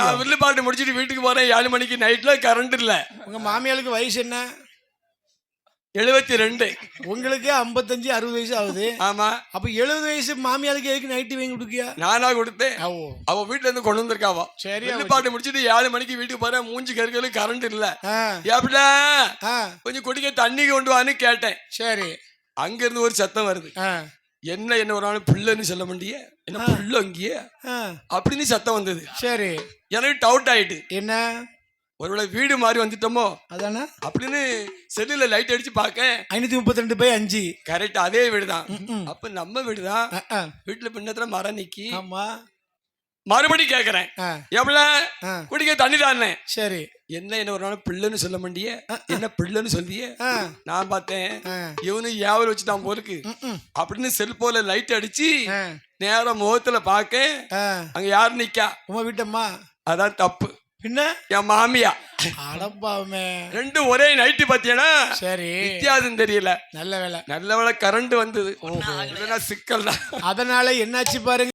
நான் வில்லுப்பாட்டு முடிச்சிட்டு வீட்டுக்கு போறேன். ஏழு மணிக்கு நைட்ல கரண்ட் இல்ல. உங்க மாமியாளுக்கு வயசு என்ன? எழுபத்தி ரெண்டு உங்களுக்கு ஐம்பத்தஞ்சு அறுபது வயசு ஆகுது. ஆமா. அப்ப எழுபது வயசு மாமியாளுக்கு எதுக்கு நைட்டு வாங்கி கொடுக்கியா? நானா கொடுத்தேன். அவ வீட்டுல இருந்து கொண்டு வந்திருக்காவா சரி வில்லுப்பாட்டு முடிச்சிட்டு ஏழு மணிக்கு வீட்டுக்கு போறேன். மூஞ்சி கருக்கலும் கரண்ட் இல்ல. எப்படா கொஞ்சம் குடிக்க தண்ணி கொண்டு வான்னு கேட்டேன். சரி. அங்க இருந்து ஒரு சத்தம் வருது. என்ன என்ன ஒரு பிள்ளைன்னு சொல்ல முடிய என்ன பிள்ளை அங்கேயே? அப்படின்னு சத்தம் வந்தது. சரி. எனக்கு டவுட் ஆயிட்டு. என்ன? ஒருவேளை வீடு மாதிரி வந்துட்டோமோ? அதானே? அப்படின்னு செல்லுல லைட் அடிச்சு பார்க்க ஐநூத்தி முப்பத்தி ரெண்டு பை அஞ்சு. கரெக்ட் அதே வீடுதான். ம். அப்ப நம்ம வீடுதான். ஆ, ஆ. வீட்டுல பின்னத்துல மரம் நிக்கி. ஆமா. மறுபடி கேக்குறேன். எவ்வளவு? குடிக்க தண்ணி தானே? சரி. என்ன என்ன ஒரு நாள் பிள்ளைன்னு சொல்ல முடிய என்ன பிள்ளைன்னு சொல்லியே? நான் பார்த்தேன். இவனு ஏவல் வச்சுட்டான் ம். அப்படின்னு செல்போல லைட் அடிச்சு நேரம் முகத்துல பார்க்க ஆ. அங்க யார் நிக்கா? உமா வீட்டம்மா? அதான் தப்பு. பின்ன? என் மாமியா. அடப்பாவுமே ரெண்டும் ஒரே நைட்டு பாத்தியானா சரி. வித்தியாசம் தெரியல. நல்ல வேலை. நல்ல வேளை கரண்ட் வந்தது. சிக்கல் தான் அதனால என்னாச்சு பாருங்க.